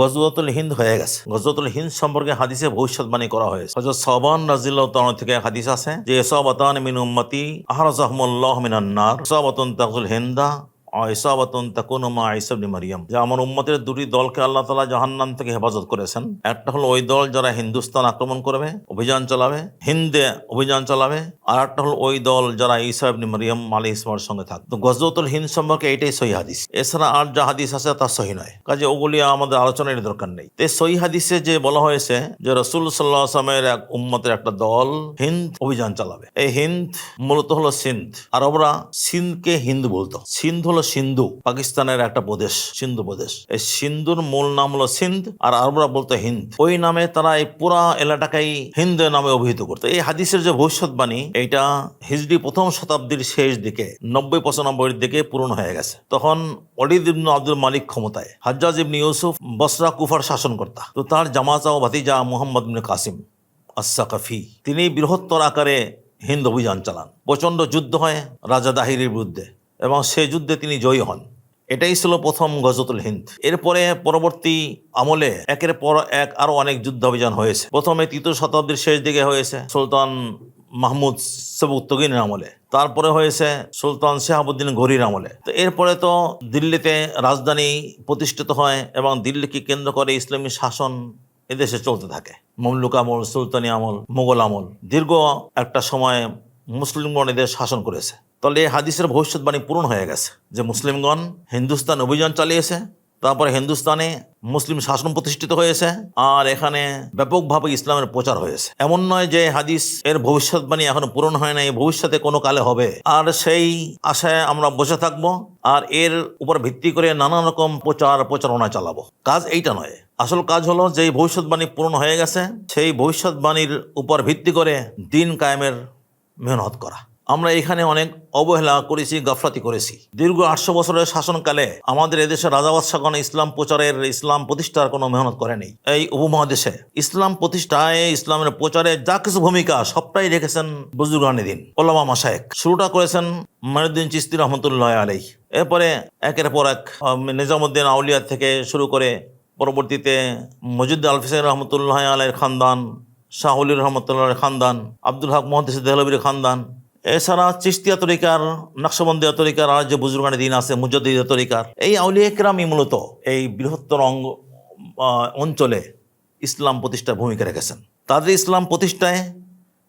গজওয়াতুল হিন্দ হয়ে গেছে। গজওয়াতুল হিন্দ সম্পর্কে হাদিসে ভবিষ্যৎবাণী করা হয়েছে। হজরত সবান রাজিল্লাহ থেকে হাদিস আছে যে, সাবাতান মিন উম্মতি আহরাজাহুমুল্লাহ মিনান্নার সব সাবাতুন তাকুল হিন্দা ইসাবাতুন তাকুনু মা ঈসা ইবনে মারিয়াম। যে আমার উম্মতের দুটি দলকে আল্লাহ তাআলা জাহান্নাম থেকে হেফাজত করেছেন। একটা হলো ওই দল যারা হিন্দুস্তান আক্রমণ করবে, অভিযান চালাবে, হিন্দে অভিযান চালাবে, আর একটা হলো ওই দল যারা ঈসা ইবনে মারিয়াম আলাইহিস সালামের সঙ্গে থাকবে। তো গজওয়াতুল হিন্দ সম্পর্কে এটাই সহি হাদিস। এছাড়া আর যা হাদিস আছে তা সহি নয়। কাজে ওগুলি আমাদের আলোচনার দরকার নেই। তো সহি হাদিসে যে বলা হয়েছে যে রসুল সাল্লাহ আসলামের এক উম্মতের একটা দল হিন্দ অভিযান চালাবে। এই হিন্দ মূলত হলো সিন্ধ। আরবরা সিন্ধকে হিন্দু বলতো। সিন্ধ হলো সিন্ধু, পাকিস্তানের একটা প্রদেশ, সিন্ধু প্রদেশ। এই সিন্ধুর মূল নাম হলো সিন্ধ আর আরবরা বলতো হিন্দ। ওই নামে তারা এই পুরা এলাকাটাকেই হিন্দ নামে অভিহিত করতো। এই হাদিসের যে ভবিষ্যৎবাণী, এইটা হিজড়ি প্রথম শতাব্দীর শেষ দিকে, নব্বই পঁচানব্বইয়ের দিকে পূরণ হয়ে গেছে। তখন অলিদ ইবনু আব্দুল মালিক ক্ষমতায়, হাজ্জাজ ইবনে ইউসুফ বসরা কুফার শাসনকর্তা। তো তার জামাতা ও ভাতিজা মোহাম্মদ ইবনে কাসিম আসাকাফি তিনি বৃহত্তর আকারে হিন্দ অভিযান চালান। প্রচণ্ড যুদ্ধ হয় রাজা দাহিরের বিরুদ্ধে। এবং সে যুদ্ধে তিনি জয়ী হন। এটাই ছিল প্রথম গজতুল হিন্দ। এরপরে পরবর্তী আমলে একের পর এক আরও অনেক যুদ্ধ অভিযান হয়েছে। প্রথমে তৃতীয় শতাব্দীর শেষ দিকে হয়েছে সুলতান মাহমুদ সবুত্তগিনের আমলে। তারপরে হয়েছে সুলতান শাহাবুদ্দিন ঘড়ির আমলে। তো এরপরে তো দিল্লিতে রাজধানী প্রতিষ্ঠিত হয় এবং দিল্লিকে কেন্দ্র করে ইসলামী শাসন এদেশে চলতে থাকে। মমলুক আমল, সুলতানি আমল, মোগল আমল। দীর্ঘ একটা সময় মুসলিমগণ এদের শাসন করেছে। তাহলে এই হাদিসের ভবিষ্যৎবাণী পূরণ হয়ে গেছে যে মুসলিমগণ হিন্দুস্তান অভিযান চালিয়েছে, তারপরে হিন্দুস্তানে মুসলিম শাসন প্রতিষ্ঠিত হয়েছে, আর এখানে ব্যাপকভাবে ইসলামের প্রচার হয়েছে। এমন নয় যে হাদিস এর ভবিষ্যৎবাণী এখনও পূরণ হয় নাই, ভবিষ্যতে কোনো কালে হবে। আর সেই আশায় আমরা বসে থাকব, আর এর উপর ভিত্তি করে নানা রকম প্রচার প্রচারণা চালাবো। কাজ এইটা নয়। আসল কাজ হলো যে ভবিষ্যৎবাণী পূরণ হয়ে গেছে, সেই ভবিষ্যৎবাণীর উপর ভিত্তি করে দিন কায়েমের মেহনত করা। আমরা এখানে অনেক অবহেলা করেছি, গাফলাতি করেছি। দীর্ঘ আটশো বছরের শাসনকালে আমাদের এদেশের রাজাবাদশাগণ ইসলাম প্রচারের ইসলাম প্রতিষ্ঠার কোনো মেহনত করেনি এই উপমহাদেশে ইসলাম প্রতিষ্ঠায়, ইসলামের প্রচারে যা কিছু ভূমিকা সবটাই রেখেছেন বুজুর্গানি দিন ওলামা মাসায়েক শুরুটা করেছেন মানুদ্দিন চিস্তি রহমতুল্লাহ আলী এরপরে একের পর এক নিজামুদ্দিন আউলিয়া থেকে শুরু করে পরবর্তীতে মজিদ আল ফিসাইন রহমতুল্লাহ আলাইয়ের খানদান শাহুলির রহমতুল্লাহ খানদান, আব্দুল হক মোহাম্মদ দেহলবির খানদান। এছাড়া চিস্তিয়া তরিকার নকশবন্দিয়া তরিকার আর যে বুজুর্গানি দিন আছে, মুজাদ্দিদা তরিকার, এই আউলিয়া একরামই মূলত এই বৃহত্তর অঙ্গ অঞ্চলে ইসলাম প্রতিষ্ঠার ভূমিকা রেখেছেন। তাদের ইসলাম প্রতিষ্ঠায়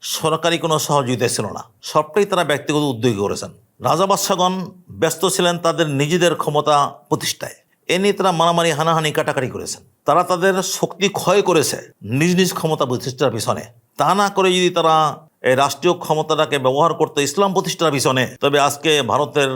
সরকারি কোনো সহযোগিতা ছিল না। সবটাই তারা ব্যক্তিগত উদ্যোগী করেছেন। রাজা বাদশাগণ ব্যস্ত ছিলেন তাদের নিজেদের ক্ষমতা প্রতিষ্ঠায়। এ নিয়ে তারা মারামারি, হানাহানি, কাটাকাটি করেছেন। তারা তাদের শক্তি ক্ষয় করেছে নিজ নিজ ক্ষমতা প্রতিষ্ঠার পিছনে। তা না করে যদি তারা এই রাষ্ট্রীয় ক্ষমতাটাকে ব্যবহার করতো, ইসলাম প্রতিষ্ঠার পিছনে, তবে আজকে ভারতের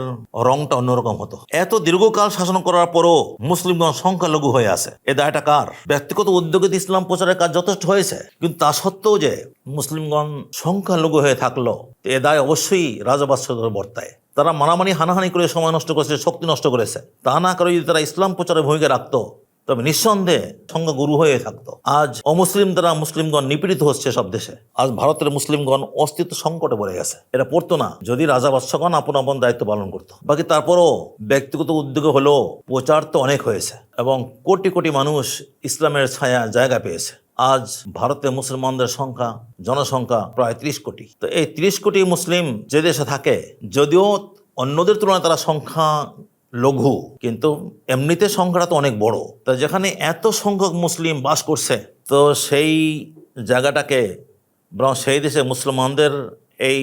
রংটা অন্যরকম হতো। এত দীর্ঘকাল শাসন করার পরও মুসলিমগণ সংখ্যালঘু হয়ে আছে। এ দায়টা কার? ব্যক্তিগত উদ্যোগে ইসলাম প্রচারের কাজ যথেষ্ট হয়েছে, কিন্তু তা সত্ত্বেও যে মুসলিমগণ সংখ্যালঘু হয়ে থাকল, এ দায় অবশ্যই রাজাবাদশাদের বর্তায়। তারা মারামারি, হানাহানি করে সময় নষ্ট করেছে, শক্তি নষ্ট করেছে। তা না করে যদি তারা ইসলাম প্রচারের ভূমিকা রাখতো তবে নিঃসন্দেহে সঙ্গে গুরু হয়ে থাকতো। আজ অমুসলিম দ্বারা মুসলিমগণ নিপীড়িত হচ্ছে সব দেশে। আজ ভারতের মুসলিমগণ অস্তিত্ব সংকটে পড়ে গেছে। এটা পড়তো না, যদি রাজা বাদশাগণ আপন আপন দায়িত্ব পালন করতো। বাকি তারপরও ব্যক্তিগত উদ্যোগে হলেও প্রচার তো অনেক হয়েছে এবং কোটি কোটি মানুষ ইসলামের ছায়া জায়গা পেয়েছে। আজ ভারতে মুসলমানদের সংখ্যা, জনসংখ্যা প্রায় ত্রিশ কোটি। তো এই ত্রিশ কোটি মুসলিম যে দেশে থাকে, যদিও অন্যদের তুলনায় তারা সংখ্যা লঘু, কিন্তু এমনিতে সংখ্যাটা তো অনেক বড়। তা যেখানে এত সংখ্যক মুসলিম বাস করছে, তো সেই জায়গাটাকে, বরং সেই দেশে মুসলমানদের এই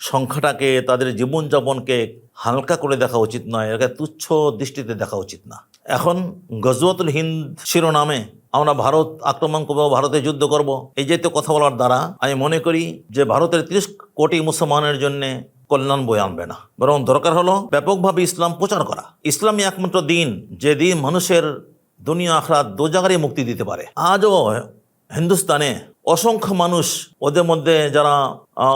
সংখ্যাটাকে, তাদের জীবনযাপনকে হালকা করে দেখা উচিত নয়, এটাকে তুচ্ছ দৃষ্টিতে দেখা উচিত না। এখন গজওয়াতুল হিন্দ শিরোনামে আমরা ভারত আক্রমণ করব, ভারতে যুদ্ধ করব, এই যে তো কথা বলার দ্বারা আমি মনে করি যে ভারতের তিরিশ কোটি মুসলমানের জন্য কল্যাণ বয়ে আনবে না। বরং দরকার হলো ব্যাপকভাবে ইসলাম প্রচার করা। ইসলামই একমাত্র দিন যে দিন মানুষের দুনিয়া আখড়া দু জায়গারই মুক্তি দিতে পারে। আজও হিন্দুস্তানে অসংখ্য মানুষ ওদের মধ্যে যারা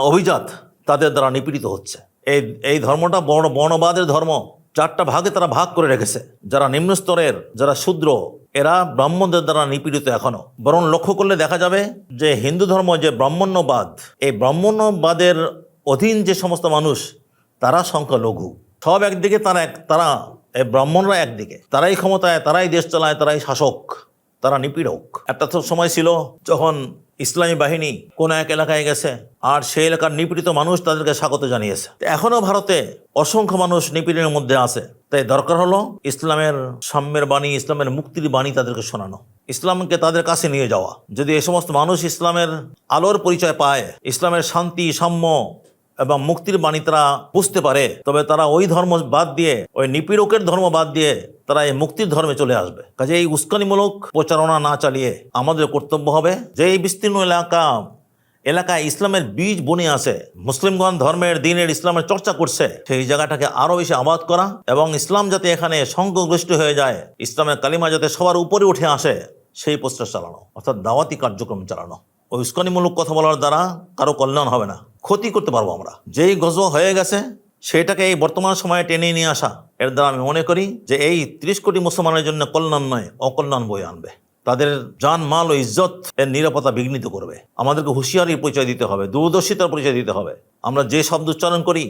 অভিজাত, তাদের দ্বারা নিপীড়িত হচ্ছে। এই এই ধর্মটা বর্ণ, বর্ণবাদের ধর্ম। চারটা ভাগে তারা ভাগ করে রেখেছে। যারা নিম্ন স্তরের, যারা শূদ্র, এরা ব্রাহ্মণদের দ্বারা নিপীড়িত এখনও। বরং লক্ষ্য করলে দেখা যাবে যে হিন্দু ধর্ম যে ব্রাহ্মণ্যবাদ, এই ব্রাহ্মণ্যবাদের অধীন যে সমস্ত মানুষ, তারা সংখ্যালঘু সব একদিকে তারা এক তারা এই ব্রাহ্মণরা একদিকে। তারাই ক্ষমতায়, তারাই দেশ চালায়, তারাই শাসক, তারা নিপীড়ক। একটা তো সময় ছিল যখন ইসলামী বাহিনী কোন এক এলাকায় গেছে, আর সেই এলাকার নিপীড়িত মানুষ তাদেরকে স্বাগত জানিয়েছে। তো এখনও ভারতে অসংখ্য মানুষ নিপীড়নের মধ্যে আছে। তাই দরকার হলো ইসলামের সাম্যের বাণী, ইসলামের মুক্তির বাণী তাদেরকে শোনানো। ইসলামকে তাদের কাছে নিয়ে যাওয়া। যদি এই সমস্ত মানুষ ইসলামের আলোর পরিচয় পায়, ইসলামের শান্তি, সাম্য এবং মুক্তির বাণী তারা বুঝতে পারে, তবে তারা ওই ধর্ম বাদ দিয়ে, ওই নিপীড়কের ধর্ম বাদ দিয়ে তারা এই মুক্তির ধর্মে চলে আসবে। কাজে এই উস্কানিমূলক প্রচারণা না চালিয়ে আমাদের কর্তব্য হবে যে এই বিস্তীর্ণ এলাকা, এলাকায় ইসলামের বীজ বনে আছে, মুসলিমগণ ধর্মের, দিনের ইসলামের চর্চা করছে, সেই জায়গাটাকে আরও বেশি আবাদ করা এবং ইসলাম যাতে এখানে সংঘগ্রষ্ট হয়ে যায়, ইসলামের কালিমা যাতে সবার উপরে উঠে আসে, সেই প্রচেষ্টা চালানো, অর্থাৎ দাওয়াতি কার্যক্রম চালানো। ওই উস্কানিমূলক কথা বলার দ্বারা কারও কল্যাণ হবে না। ক্ষতি করতে পারব আমরা। যেই গজ হয়ে গেছে, সেটাকে এই বর্তমান সময়ে টেনে নিয়ে আসা, এর দ্বারা আমি মনে করি যে এই ত্রিশ কোটি মুসলমানের জন্য কল্যাণ নয়, অকল্যাণ বয়ে আনবে। তাদের জান, মাল ও ইজ্জত এর নিরাপত্তা বিঘ্নিত করবে। আমাদেরকে হুঁশিয়ারির পরিচয় দিতে হবে, দূরদর্শিতার পরিচয় দিতে হবে। আমরা যে শব্দ উচ্চারণ করি,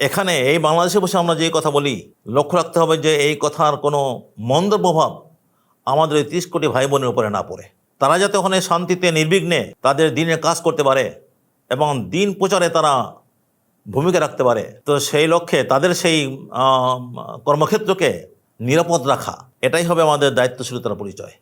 এখানে এই বাংলাদেশে বসে আমরা যে কথা বলি, লক্ষ্য রাখতে হবে যে এই কথার কোনো মন্দ প্রভাব আমাদের এই ত্রিশ কোটি ভাই বোনের উপরে না পড়ে। তারা যাতে ওখানে শান্তিতে, নির্বিঘ্নে তাদের দিনে কাজ করতে পারে এবং দিন প্রচারে তারা ভূমিকা রাখতে পারে। তো সেই লক্ষ্যে তাদের সেই কর্মক্ষেত্রকে নিরাপদ রাখা, এটাই হবে আমাদের দায়িত্বশীলতার পরিচয়।